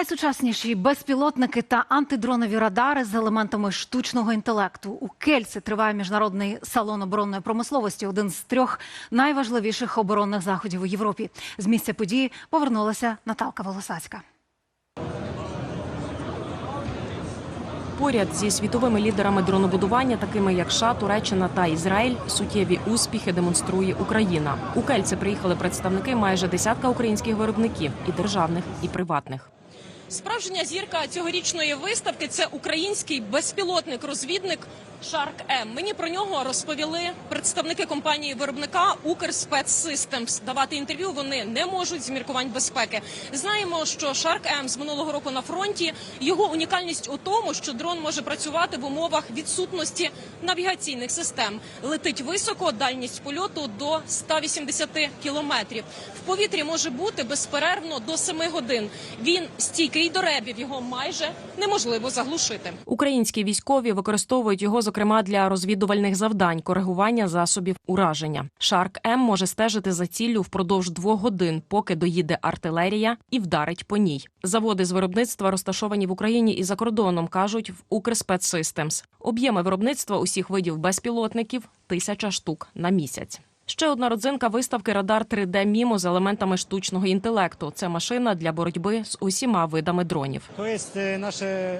Найсучасніші безпілотники та антидронові радари з елементами штучного інтелекту. У Кельці триває міжнародний салон оборонної промисловості, один з трьох найважливіших оборонних заходів у Європі. З місця події повернулася Наталка Волосацька. Поряд зі світовими лідерами дронобудування, такими як США, Туреччина та Ізраїль, суттєві успіхи демонструє Україна. У Кельце приїхали представники майже десятка українських виробників і державних, і приватних. Справжня зірка цьогорічної виставки це український безпілотник-розвідник Shark M. Мені про нього розповіли представники компанії виробника Укрспецсистемс. Давати інтерв'ю вони не можуть з міркувань безпеки. Знаємо, що Shark M з минулого року на фронті. Його унікальність у тому, що дрон може працювати в умовах відсутності навігаційних систем. Летить високо, дальність польоту до 180 кілометрів. В повітрі може бути безперервно до 7 годин. Він стійкий до ребів, його майже неможливо заглушити. Українські військові використовують його, зокрема, для розвідувальних завдань, коригування засобів ураження. Шарк М може стежити за ціллю впродовж двох годин, поки доїде артилерія і вдарить по ній. Заводи з виробництва розташовані в Україні і за кордоном, кажуть в Укрспецсистемс. Об'єми виробництва усіх видів безпілотників тисяча штук на місяць. Ще одна родзинка виставки Радар 3D Мімо з елементами штучного інтелекту. Це машина для боротьби з усіма видами дронів. Nasze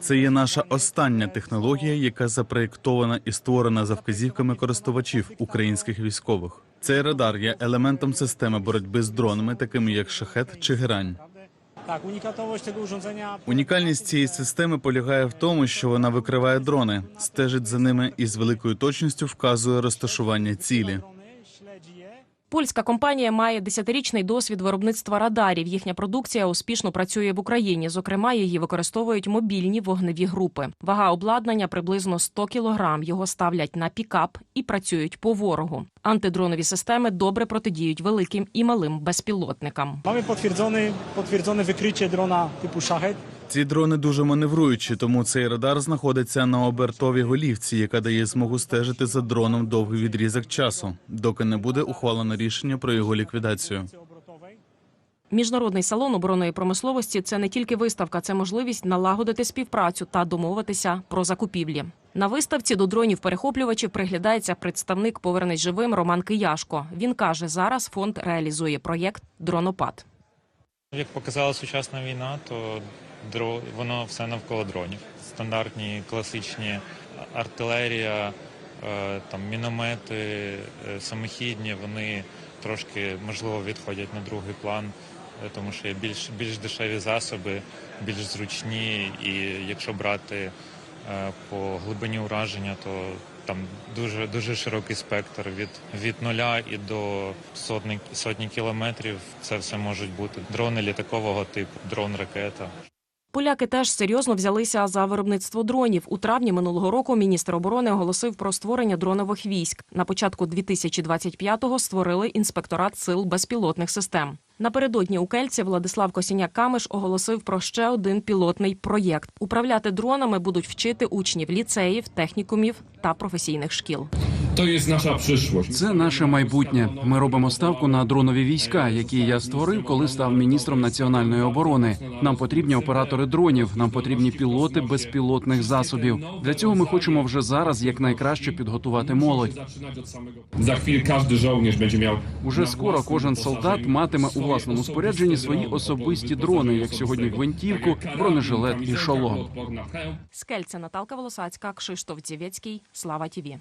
Це є наша остання технологія, яка запроєктована і створена за вказівками користувачів українських військових. Цей радар є елементом системи боротьби з дронами, такими як шахет чи герань. Tak, unikatowość tego urządzenia Унікальність цієї системи полягає в тому, що вона викриває дрони, стежить за ними і з великою точністю вказує розташування цілі. Польська компанія має десятирічний досвід виробництва радарів. Їхня продукція успішно працює в Україні. Зокрема, її використовують мобільні вогневі групи. Вага обладнання приблизно 100 кілограм. Його ставлять на пікап і працюють по ворогу. Антидронові системи добре протидіють великим і малим безпілотникам. Mamy potwierdzony, potwierdzone wykrycie drona typu Shahed. Ці дрони дуже маневруючі, тому цей радар знаходиться на обертовій голівці, яка дає змогу стежити за дроном довгий відрізок часу, доки не буде ухвалено рішення про його ліквідацію. Міжнародний салон оборонної промисловості це не тільки виставка, це можливість налагодити співпрацю та домовитися про закупівлі. На виставці до дронів перехоплювачів приглядається представник Повернись живим Роман Кияшко. Він каже, зараз фонд реалізує проєкт Дронопад. Як показала сучасна війна, то дро... воно все навколо дронів. Стандартні, класичні артилерія, е, там міномети, е, самохідні, вони трошки можливо відходять на другий план, е, тому що є більш, більш дешеві засоби, більш зручні, і якщо брати по глибині ураження, то там дуже дуже широкий спектр від, від нуля і до сотні, сотні кілометрів. Це все можуть бути дрони літакового типу, дрон ракета. Поляки теж серйозно взялися за виробництво дронів. У травні минулого року міністр оборони оголосив про створення дронових військ. На початку 2025-го створили інспекторат сил безпілотних систем. Напередодні у Кельці Владислав Косіняк Камиш оголосив про ще один пілотний проєкт. Управляти дронами будуть вчити учнів ліцеїв, технікумів та професійних шкіл. To jest nasza przyszłość. Це наше майбутнє. Ми робимо ставку на дронові війська, які я створив, коли став міністром національної оборони. Нам потрібні оператори дронів, нам потрібні пілоти безпілотних засобів. Для цього ми хочемо вже зараз якнайкраще підготувати молодь. Za chwilę każdy żołnierz będzie miał Уже скоро кожен солдат матиме у власному спорядженні свої особисті дрони, як сьогодні гвинтівку, бронежилет і шолом. odporny na hełm. З Кельця Наталка Волосацька, Кшиштоф Дзєвєцький, Слава Тіві.